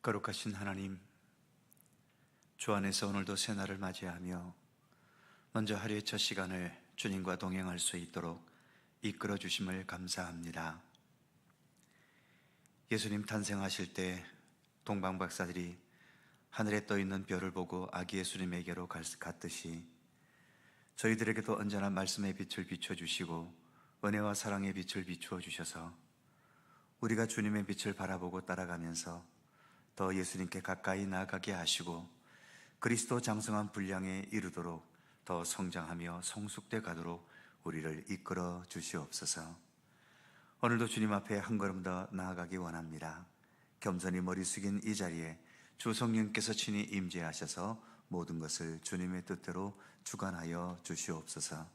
거룩하신 하나님, 주 안에서 오늘도 새날을 맞이하며 먼저 하루의 첫 시간을 주님과 동행할 수 있도록 이끌어 주심을 감사합니다. 예수님 탄생하실 때 동방 박사들이 하늘에 떠 있는 별을 보고 아기 예수님에게로 갔듯이 저희들에게도 언제나 말씀의 빛을 비춰 주시고 은혜와 사랑의 빛을 비추어 주셔서 우리가 주님의 빛을 바라보고 따라가면서 더 예수님께 가까이 나아가게 하시고 그리스도 장성한 분량에 이르도록 더 성장하며 성숙돼 가도록 우리를 이끌어 주시옵소서. 오늘도 주님 앞에 한 걸음 더 나아가기 원합니다. 겸손히 머리 숙인 이 자리에 주 성령께서 친히 임재하셔서 모든 것을 주님의 뜻대로 주관하여 주시옵소서.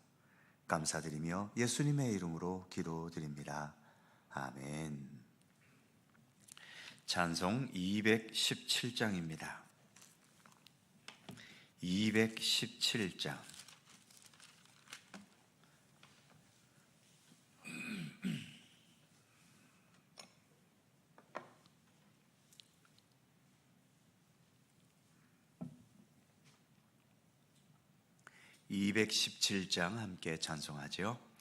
감사드리며 예수님의 이름으로 기도드립니다. 아멘. 찬송 217장입니다. 217장. (217장) 함께 찬송하죠.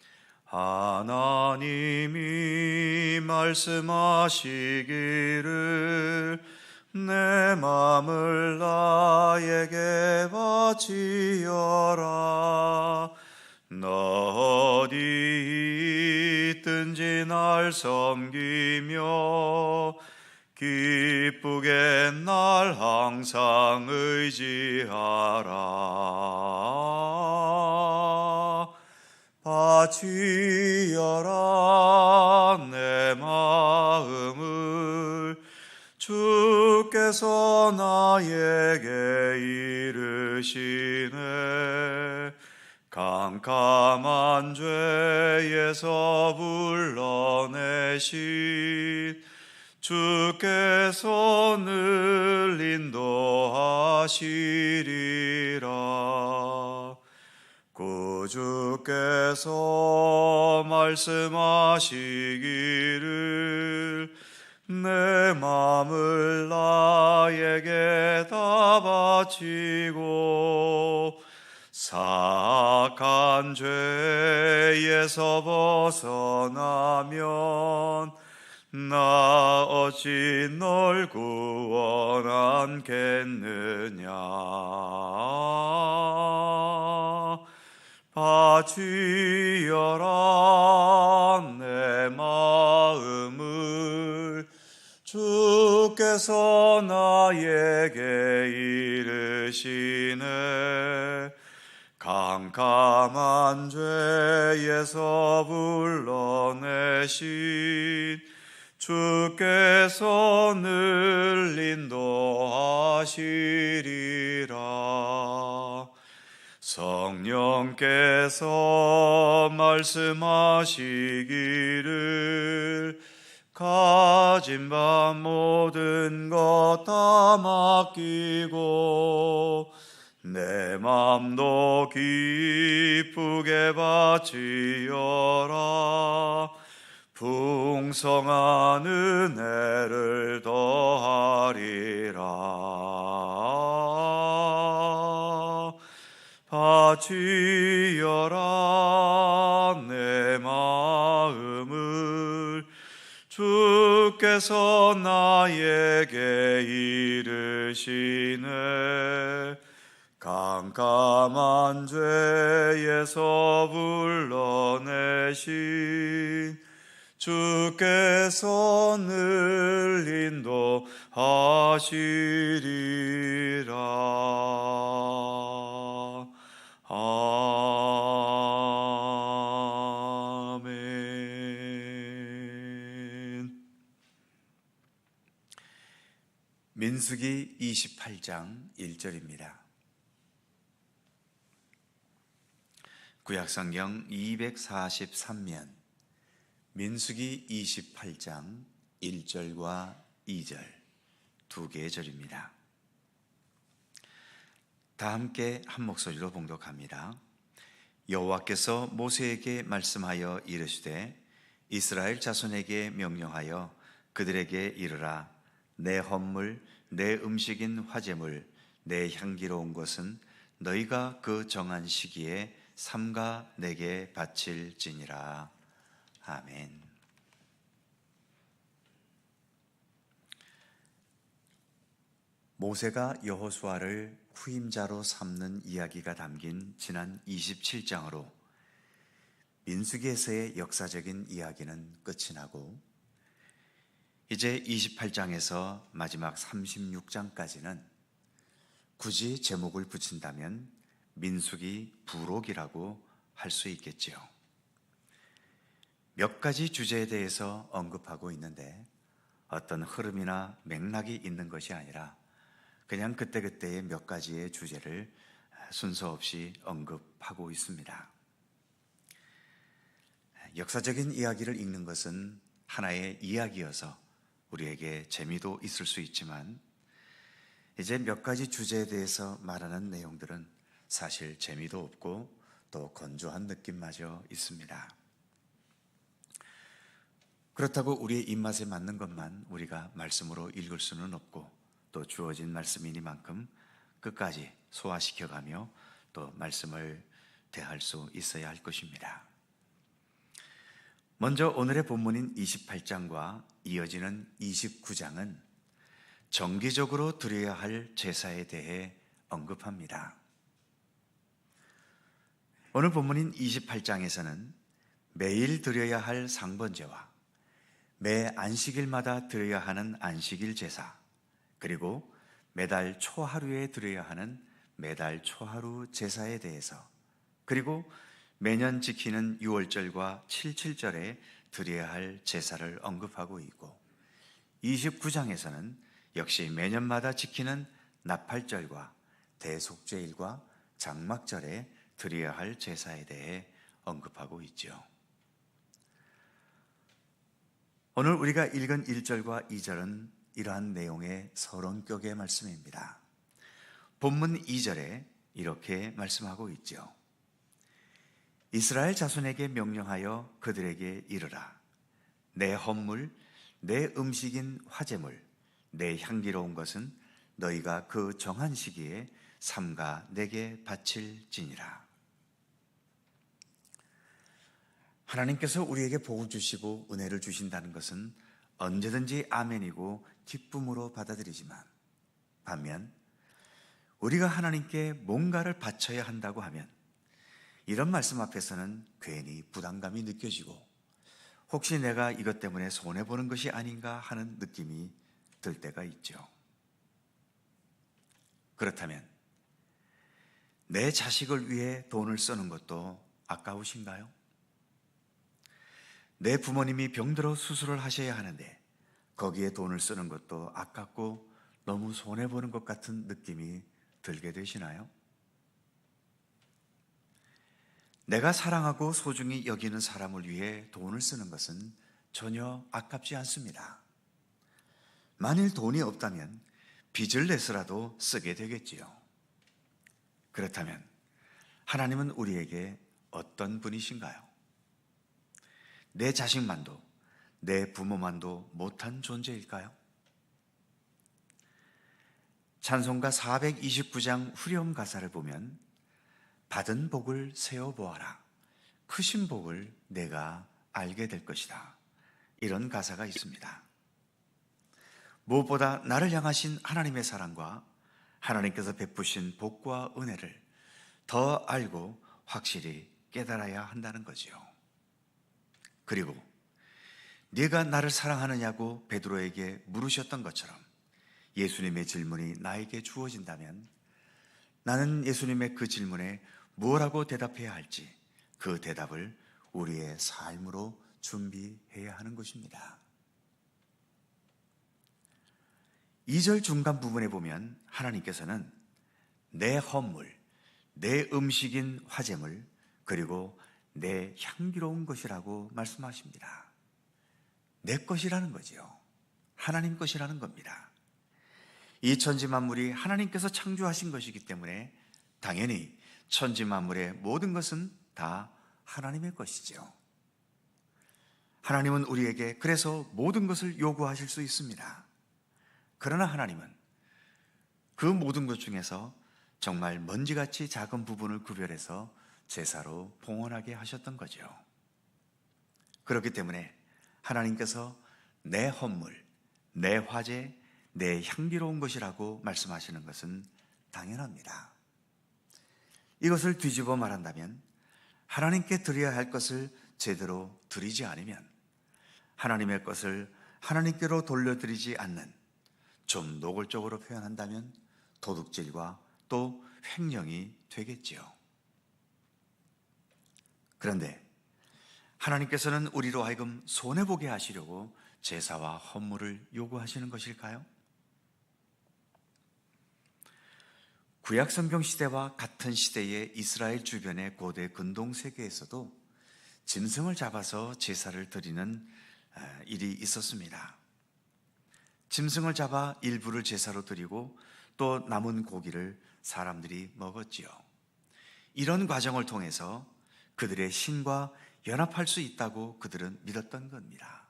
하나님이 말씀하시기를 내 마음을 나에게 바치어라. 너 어디 있든지 날 섬기며 기쁘게 날 항상 의지하라 바치어라 내 마음을 주께서 나에게 이르시네. 깜깜한 죄에서 불러내신 주께서 늘 인도하시리라 구주께서 말씀하시기를 내 마음을 나에게 다 바치고 사악한 죄에서 벗어나면 나 어찌 널 구원하겠느냐 바치어라 내 마음을 주께서 나에게 이르시네. 깜깜한 죄에서 불러내신 주께서 늘 인도하시리라 성령께서 말씀하시기를 가진 바 모든 것 다 맡기고 내 맘도 기쁘게 바치어라. 풍성한 은혜를 더하리라 바치어라 내 마음을. 주께서 나에게 이르시네. 깜깜한 죄에서 불러내신 주께서 늘 인도하시리라 아멘 민수기 28장 1절입니다. 구약성경 243면 민수기 28장 1절과 2절 두 개의 절입니다. 다 함께 한 목소리로 봉독합니다. 여호와께서 모세에게 말씀하여 이르시되 이스라엘 자손에게 명령하여 그들에게 이르라 내 헌물, 내 음식인 화제물, 내 향기로운 것은 너희가 그 정한 시기에 삼가 내게 바칠지니라. 아멘. 모세가 여호수아를 후임자로 삼는 이야기가 담긴 지난 27장으로 민수기에서의 역사적인 이야기는 끝이 나고 이제 28장에서 마지막 36장까지는 굳이 제목을 붙인다면 민수기 부록이라고 할 수 있겠지요. 몇 가지 주제에 대해서 언급하고 있는데 어떤 흐름이나 맥락이 있는 것이 아니라 그냥 그때그때의 몇 가지의 주제를 순서 없이 언급하고 있습니다. 역사적인 이야기를 읽는 것은 하나의 이야기여서 우리에게 재미도 있을 수 있지만 이제 몇 가지 주제에 대해서 말하는 내용들은 사실 재미도 없고 또 건조한 느낌마저 있습니다. 그렇다고 우리의 입맛에 맞는 것만 우리가 말씀으로 읽을 수는 없고 또 주어진 말씀이니만큼 끝까지 소화시켜가며 또 말씀을 대할 수 있어야 할 것입니다. 먼저 오늘의 본문인 28장과 이어지는 29장은 정기적으로 드려야 할 제사에 대해 언급합니다. 오늘 본문인 28장에서는 매일 드려야 할 상번제와 매 안식일마다 드려야 하는 안식일 제사, 그리고 매달 초하루에 드려야 하는 매달 초하루 제사에 대해서, 그리고 매년 지키는 6월절과 77절에 드려야 할 제사를 언급하고 있고, 29장에서는 역시 매년마다 지키는 나팔절과 대속죄일과 장막절에 드려야 할 제사에 대해 언급하고 있죠. 오늘 우리가 읽은 1절과 2절은 이러한 내용의 서론격의 말씀입니다. 본문 2절에 이렇게 말씀하고 있죠. 이스라엘 자손에게 명령하여 그들에게 이르라. 내 헌물, 내 음식인 화제물, 내 향기로운 것은 너희가 그 정한 시기에 삼가 내게 바칠지니라. 하나님께서 우리에게 복을 주시고 은혜를 주신다는 것은 언제든지 아멘이고 기쁨으로 받아들이지만 반면 우리가 하나님께 뭔가를 바쳐야 한다고 하면 이런 말씀 앞에서는 괜히 부담감이 느껴지고 혹시 내가 이것 때문에 손해보는 것이 아닌가 하는 느낌이 들 때가 있죠. 그렇다면 내 자식을 위해 돈을 쓰는 것도 아까우신가요? 내 부모님이 병들어 수술을 하셔야 하는데 거기에 돈을 쓰는 것도 아깝고 너무 손해보는 것 같은 느낌이 들게 되시나요? 내가 사랑하고 소중히 여기는 사람을 위해 돈을 쓰는 것은 전혀 아깝지 않습니다. 만일 돈이 없다면 빚을 내서라도 쓰게 되겠지요. 그렇다면 하나님은 우리에게 어떤 분이신가요? 내 자식만도, 내 부모만도 못한 존재일까요? 찬송가 429장 후렴 가사를 보면 받은 복을 세어 보아라. 크신 복을 내가 알게 될 것이다. 이런 가사가 있습니다. 무엇보다 나를 향하신 하나님의 사랑과 하나님께서 베푸신 복과 은혜를 더 알고 확실히 깨달아야 한다는 거지요. 그리고 네가 나를 사랑하느냐고 베드로에게 물으셨던 것처럼 예수님의 질문이 나에게 주어진다면 나는 예수님의 그 질문에 무엇라고 대답해야 할지 그 대답을 우리의 삶으로 준비해야 하는 것입니다. 2절 중간 부분에 보면 하나님께서는 내 헌물, 내 음식인 화재물, 그리고 내 향기로운 것이라고 말씀하십니다. 내 것이라는 거지요. 하나님 것이라는 겁니다. 이 천지 만물이 하나님께서 창조하신 것이기 때문에 당연히 천지 만물의 모든 것은 다 하나님의 것이죠. 하나님은 우리에게 그래서 모든 것을 요구하실 수 있습니다. 그러나 하나님은 그 모든 것 중에서 정말 먼지같이 작은 부분을 구별해서 제사로 봉헌하게 하셨던 거죠. 그렇기 때문에 하나님께서 내 헌물, 내 화제, 내 향기로운 것이라고 말씀하시는 것은 당연합니다. 이것을 뒤집어 말한다면 하나님께 드려야 할 것을 제대로 드리지 않으면 하나님의 것을 하나님께로 돌려드리지 않는 좀 노골적으로 표현한다면 도둑질과 또 횡령이 되겠지요. 그런데 하나님께서는 우리로 하여금 손해보게 하시려고 제사와 헌물을 요구하시는 것일까요? 구약 성경 시대와 같은 시대의 이스라엘 주변의 고대 근동 세계에서도 짐승을 잡아서 제사를 드리는 아, 일이 있었습니다. 짐승을 잡아 일부를 제사로 드리고 또 남은 고기를 사람들이 먹었지요. 이런 과정을 통해서 그들의 신과 연합할 수 있다고 그들은 믿었던 겁니다.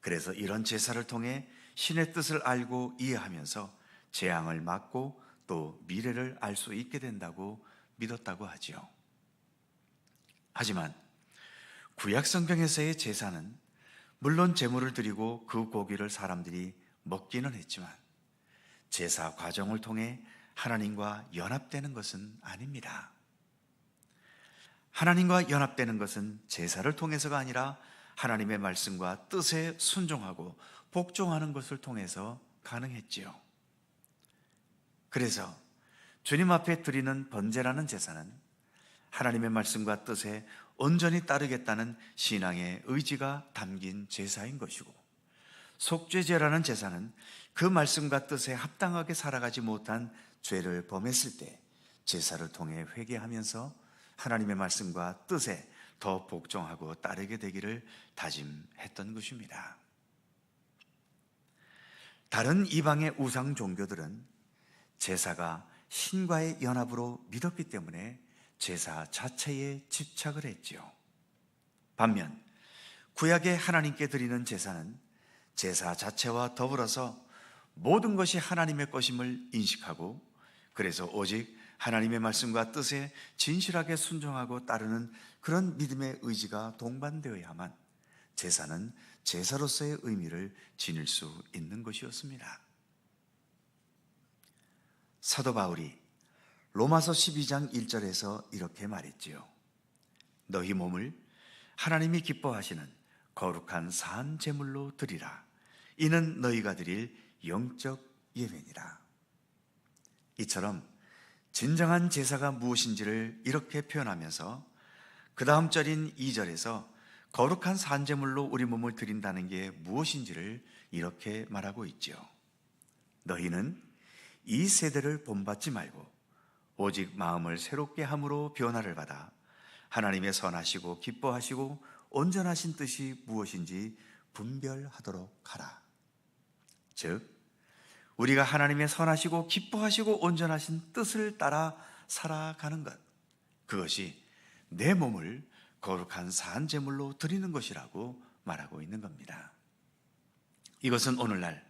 그래서 이런 제사를 통해 신의 뜻을 알고 이해하면서 재앙을 막고 또 미래를 알 수 있게 된다고 믿었다고 하지요. 하지만 구약 성경에서의 제사는 물론 제물을 드리고 그 고기를 사람들이 먹기는 했지만 제사 과정을 통해 하나님과 연합되는 것은 아닙니다. 하나님과 연합되는 것은 제사를 통해서가 아니라 하나님의 말씀과 뜻에 순종하고 복종하는 것을 통해서 가능했지요. 그래서 주님 앞에 드리는 번제라는 제사는 하나님의 말씀과 뜻에 온전히 따르겠다는 신앙의 의지가 담긴 제사인 것이고 속죄제라는 제사는 그 말씀과 뜻에 합당하게 살아가지 못한 죄를 범했을 때 제사를 통해 회개하면서 하나님의 말씀과 뜻에 더 복종하고 따르게 되기를 다짐했던 것입니다. 다른 이방의 우상 종교들은 제사가 신과의 연합으로 믿었기 때문에 제사 자체에 집착을 했지요. 반면 구약의 하나님께 드리는 제사는 제사 자체와 더불어서 모든 것이 하나님의 것임을 인식하고 그래서 오직 하나님의 말씀과 뜻에 진실하게 순종하고 따르는 그런 믿음의 의지가 동반되어야만 제사는 제사로서의 의미를 지닐 수 있는 것이었습니다. 사도 바울이 로마서 12장 1절에서 이렇게 말했지요. 너희 몸을 하나님이 기뻐하시는 거룩한 산 제물로 드리라. 이는 너희가 드릴 영적 예배니라. 이처럼 진정한 제사가 무엇인지를 이렇게 표현하면서 그 다음 절인 2절에서 거룩한 산제물로 우리 몸을 드린다는 게 무엇인지를 이렇게 말하고 있죠. 너희는 이 세대를 본받지 말고 오직 마음을 새롭게 함으로 변화를 받아 하나님의 선하시고 기뻐하시고 온전하신 뜻이 무엇인지 분별하도록 하라. 즉, 우리가 하나님의 선하시고 기뻐하시고 온전하신 뜻을 따라 살아가는 것. 그것이 내 몸을 거룩한 산제물로 드리는 것이라고 말하고 있는 겁니다. 이것은 오늘날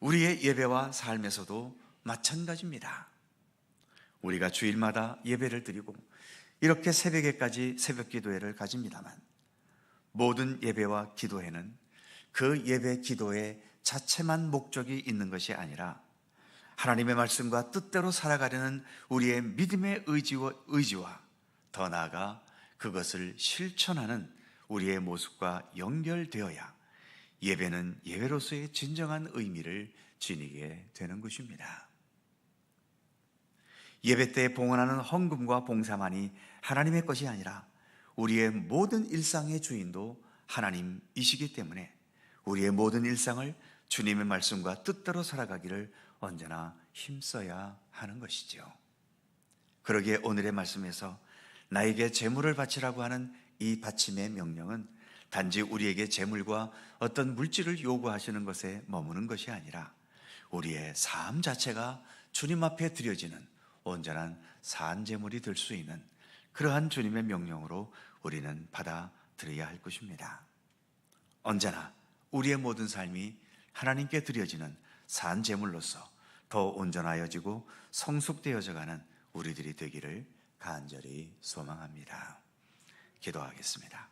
우리의 예배와 삶에서도 마찬가지입니다. 우리가 주일마다 예배를 드리고 이렇게 새벽에까지 새벽 기도회를 가집니다만 모든 예배와 기도회는 그 예배 기도의 자체만 목적이 있는 것이 아니라 하나님의 말씀과 뜻대로 살아가려는 우리의 믿음의 의지와, 의지와 더 나아가 그것을 실천하는 우리의 모습과 연결되어야 예배는 예배로서의 진정한 의미를 지니게 되는 것입니다. 예배 때 봉헌하는 헌금과 봉사만이 하나님의 것이 아니라 우리의 모든 일상의 주인도 하나님이시기 때문에 우리의 모든 일상을 주님의 말씀과 뜻대로 살아가기를 언제나 힘써야 하는 것이죠. 그러기에 오늘의 말씀에서 나에게 재물을 바치라고 하는 이 바침의 명령은 단지 우리에게 재물과 어떤 물질을 요구하시는 것에 머무는 것이 아니라 우리의 삶 자체가 주님 앞에 드려지는 온전한 산재물이 될 수 있는 그러한 주님의 명령으로 우리는 받아들여야 할 것입니다. 언제나 우리의 모든 삶이 하나님께 드려지는 산 제물로서 더 온전하여지고 성숙되어져 가는 우리들이 되기를 간절히 소망합니다. 기도하겠습니다.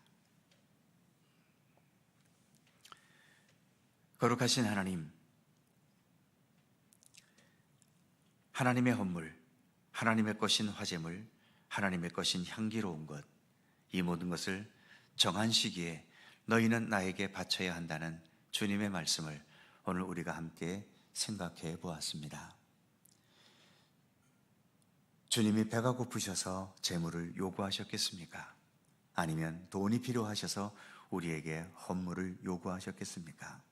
거룩하신 하나님, 하나님의 헌물, 하나님의 것인 화제물, 하나님의 것인 향기로운 것, 이 모든 것을 정한 시기에 너희는 나에게 바쳐야 한다는 주님의 말씀을 오늘 우리가 함께 생각해 보았습니다. 주님이 배가 고프셔서 재물을 요구하셨겠습니까? 아니면 돈이 필요하셔서 우리에게 헌물을 요구하셨겠습니까?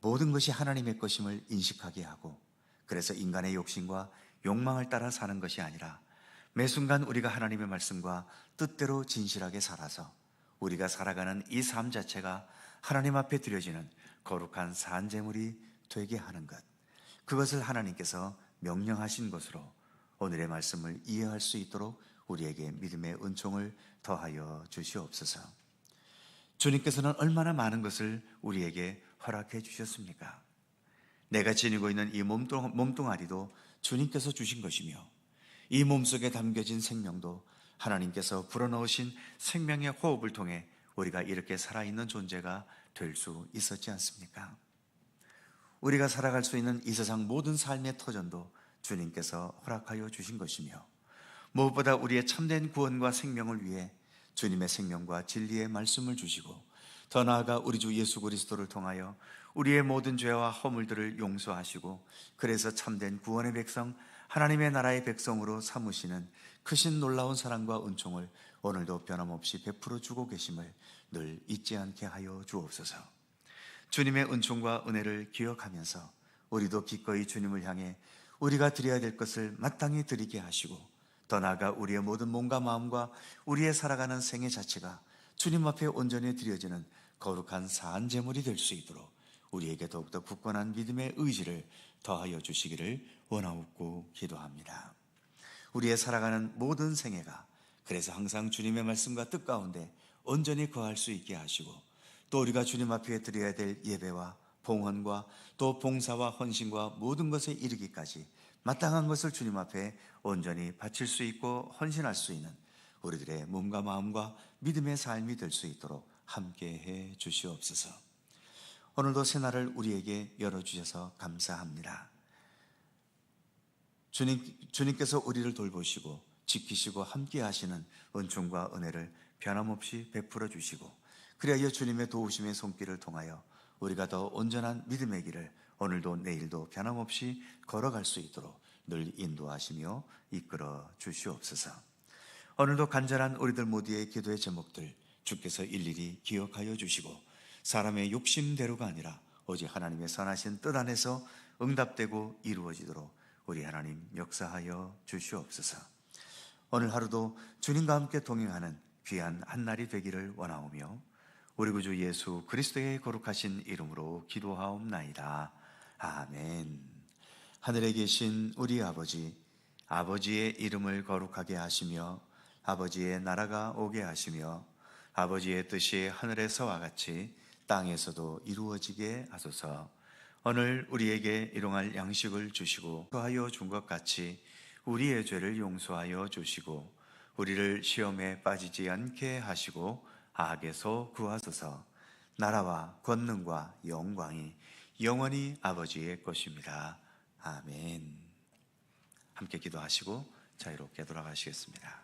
모든 것이 하나님의 것임을 인식하게 하고 그래서 인간의 욕심과 욕망을 따라 사는 것이 아니라 매 순간 우리가 하나님의 말씀과 뜻대로 진실하게 살아서 우리가 살아가는 이 삶 자체가 하나님 앞에 드려지는 거룩한 산재물이 되게 하는 것. 그것을 하나님께서 명령하신 것으로 오늘의 말씀을 이해할 수 있도록 우리에게 믿음의 은총을 더하여 주시옵소서. 주님께서는 얼마나 많은 것을 우리에게 허락해 주셨습니까? 내가 지니고 있는 이 몸뚱, 몸뚱아리도 주님께서 주신 것이며 이 몸속에 담겨진 생명도 하나님께서 불어넣으신 생명의 호흡을 통해 우리가 이렇게 살아있는 존재가 될 수 있었지 않습니까? 우리가 살아갈 수 있는 이 세상 모든 삶의 터전도 주님께서 허락하여 주신 것이며 무엇보다 우리의 참된 구원과 생명을 위해 주님의 생명과 진리의 말씀을 주시고 더 나아가 우리 주 예수 그리스도를 통하여 우리의 모든 죄와 허물들을 용서하시고 그래서 참된 구원의 백성 하나님의 나라의 백성으로 삼으시는 크신 놀라운 사랑과 은총을 오늘도 변함없이 베풀어 주고 계심을 늘 잊지 않게 하여 주옵소서. 주님의 은총과 은혜를 기억하면서 우리도 기꺼이 주님을 향해 우리가 드려야 될 것을 마땅히 드리게 하시고 더 나아가 우리의 모든 몸과 마음과 우리의 살아가는 생애 자체가 주님 앞에 온전히 드려지는 거룩한 사한 제물이 될 수 있도록 우리에게 더욱더 굳건한 믿음의 의지를 더하여 주시기를 원하옵고 기도합니다. 우리의 살아가는 모든 생애가 그래서 항상 주님의 말씀과 뜻 가운데 온전히 거할 수 있게 하시고 또 우리가 주님 앞에 드려야 될 예배와 봉헌과 또 봉사와 헌신과 모든 것에 이르기까지 마땅한 것을 주님 앞에 온전히 바칠 수 있고 헌신할 수 있는 우리들의 몸과 마음과 믿음의 삶이 될 수 있도록 함께해 주시옵소서. 오늘도 새날을 우리에게 열어주셔서 감사합니다. 주님, 주님께서 우리를 돌보시고 지키시고 함께 하시는 은총과 은혜를 변함없이 베풀어 주시고 그리하여 주님의 도우심의 손길을 통하여 우리가 더 온전한 믿음의 길을 오늘도 내일도 변함없이 걸어갈 수 있도록 늘 인도하시며 이끌어 주시옵소서. 오늘도 간절한 우리들 모두의 기도의 제목들 주께서 일일이 기억하여 주시고 사람의 욕심대로가 아니라 오직 하나님의 선하신 뜻 안에서 응답되고 이루어지도록 우리 하나님 역사하여 주시옵소서. 오늘 하루도 주님과 함께 동행하는 귀한 한 날이 되기를 원하오며 우리 구주 예수 그리스도의 거룩하신 이름으로 기도하옵나이다. 아멘. 하늘에 계신 우리 아버지, 아버지의 이름을 거룩하게 하시며 아버지의 나라가 오게 하시며 아버지의 뜻이 하늘에서와 같이 땅에서도 이루어지게 하소서. 오늘 우리에게 일용할 양식을 주시고 하여 준 것 같이 우리의 죄를 용서하여 주시고 우리를 시험에 빠지지 않게 하시고 악에서 구하소서. 나라와 권능과 영광이 영원히 아버지의 것입니다. 아멘. 함께 기도하시고 자유롭게 돌아가시겠습니다.